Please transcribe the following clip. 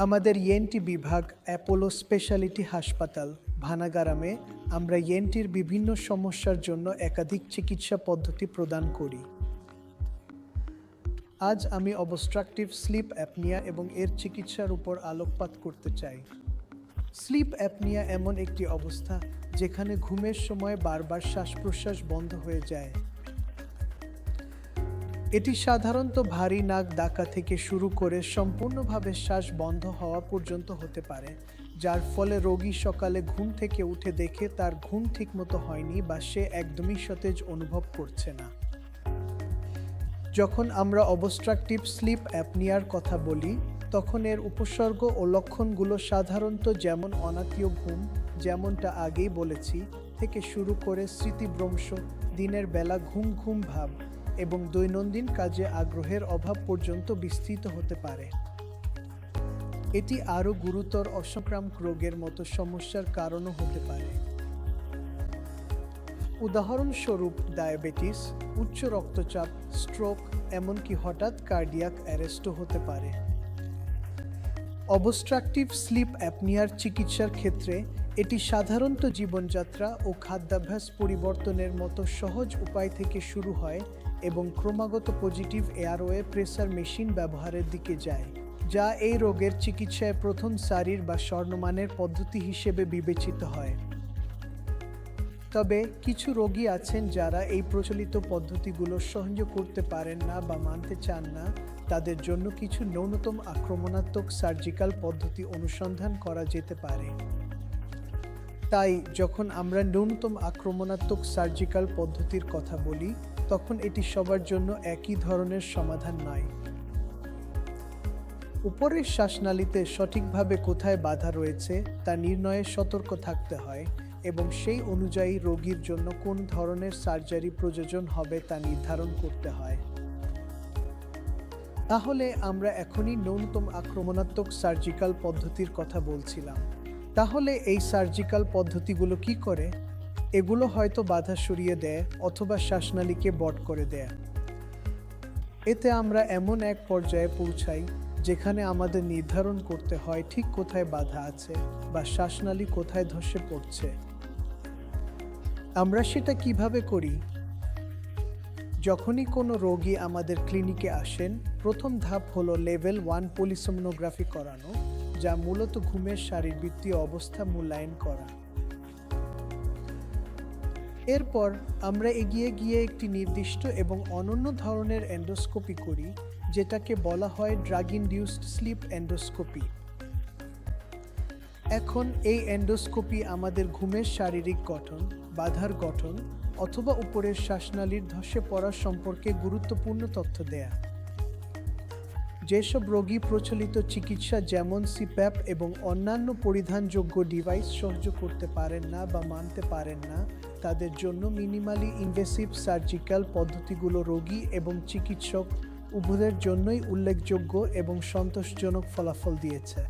আমাদের ইএনটি বিভাগ Apollo speciality হাসপাতাল ভানাগারামে আমরা ইএনটির বিভিন্ন সমস্যার জন্য একাধিক চিকিৎসা পদ্ধতি প্রদান করি। আজ আমি অবস্ট্রাকটিভ স্লিপ অ্যাপনিয়া এবং এর চিকিৎসার উপর আলোকপাত করতে চাই। স্লিপ অ্যাপনিয়া এমন একটি অবস্থা যেখানে ঘুমের সময় বারবার শ্বাস প্রশ্বাস বন্ধ হয়ে যায়। এটি সাধারণত ভারী নাক ডাকা থেকে শুরু করে সম্পূর্ণভাবে শ্বাস বন্ধ হওয়া পর্যন্ত হতে পারে, যার ফলে রোগী সকালে ঘুম থেকে উঠে দেখে তার ঘুম ঠিকমতো হয়নি বা সে একদমই সতেজ অনুভব করছে না। যখন আমরা অবস্ট্রাকটিভ স্লিপ অ্যাপনিয়ার কথা বলি, তখন এর উপসর্গ ও লক্ষণগুলো সাধারণত যেমন অনাত্মীয় ঘুম, যেমনটা আগেই বলেছি, থেকে শুরু করে স্মৃতিভ্রংশ, দিনের বেলা ঘুম ঘুম ভাব এবং দৈনন্দিন কাজে আগ্রহের অভাব পর্যন্ত বিস্তৃত হতে পারে। এটি আরও গুরুতর অসংক্রামক রোগের মতো সমস্যার কারণও হতে পারে। উদাহরণস্বরূপ ডায়াবেটিস, উচ্চ রক্তচাপ, স্ট্রোক, এমনকি হঠাৎ কার্ডিয়াক অ্যারেস্টও হতে পারে। অবস্ট্রাকটিভ স্লিপ অ্যাপনিয়ার চিকিৎসার ক্ষেত্রে এটি সাধারণত জীবনযাত্রা ও খাদ্যাভ্যাস পরিবর্তনের মতো সহজ উপায় থেকে শুরু হয় এবং ক্রমাগত পজিটিভ এয়ারওয়ে প্রেসার মেশিন ব্যবহারের দিকে যায়, যা এই রোগের চিকিৎসায় প্রথম সারির বা স্বর্ণমানের পদ্ধতি হিসেবে বিবেচিত হয়। তবে কিছু রোগী আছেন যারা এই প্রচলিত পদ্ধতিগুলো সহ্য করতে পারেন না বা মানতে চান না। তাদের জন্য কিছু ন্যূনতম আক্রমণাত্মক সার্জিক্যাল পদ্ধতি অনুসন্ধান করা যেতে পারে। তাই যখন আমরা ন্যূনতম আক্রমণাত্মক সার্জিক্যাল পদ্ধতির কথা বলি, তখন এটি সবার জন্য একই ধরনের সমাধান নয়। উপরের শ্বাসনালীতে সঠিকভাবে কোথায় বাধা রয়েছে, তা নির্ণয়ে সতর্ক থাকতে হয় এবং সেই অনুযায়ী রোগীর জন্য কোন ধরনের সার্জারি প্রয়োজন হবে তা নির্ধারণ করতে হয়। তাহলে আমরা এখনই ন্যূনতম আক্রমণাত্মক সার্জিক্যাল পদ্ধতির কথা বলছিলাম। তাহলে এই সার্জিক্যাল পদ্ধতিগুলো কি করে? এগুলো হয়তো বাধা সরিয়ে দেয় অথবা শ্বাসনালীকে বট করে দেয়। এতে আমরা এমন এক পর্যায়ে পৌঁছাই যেখানে আমাদের নির্ধারণ করতে হয় ঠিক কোথায় বাধা আছে বা শ্বাসনালী কোথায় ধসে পড়ছে। আমরা সেটা কীভাবে করি? যখনই কোনো রোগী আমাদের ক্লিনিকে আসেন, প্রথম ধাপ হলো লেভেল ওয়ান পলিসোমনোগ্রাফি করানো। যা মূলত ঘুমের শারীরবৃত্তীয় অবস্থা মূল্যায়ন করা। এরপর আমরা এগিয়ে গিয়ে একটি নির্দিষ্ট এবং অনন্য ধরনের এন্ডোস্কোপি করি, যেটাকে বলা হয় ড্রাগ ইনডিউসড স্লিপ এন্ডোস্কোপি। এখন এই এন্ডোস্কোপি আমাদের ঘুমের শারীরিক গঠন, বাধার গঠন অথবা উপরের শ্বাসনালীর ধসে পড়া সম্পর্কে গুরুত্বপূর্ণ তথ্য দেয়া। যেসব রোগী প্রচলিত চিকিৎসা যেমন সিপ্যাপ এবং অন্যান্য পরিধানযোগ্য ডিভাইস সহ্য করতে পারেন না বা মানতে পারেন না, তাদের জন্য মিনিমালি ইনভেসিভ সার্জিক্যাল পদ্ধতিগুলো রোগী এবং চিকিৎসক উভয়ের জন্যই উল্লেখযোগ্য এবং সন্তোষজনক ফলাফল দিয়েছে।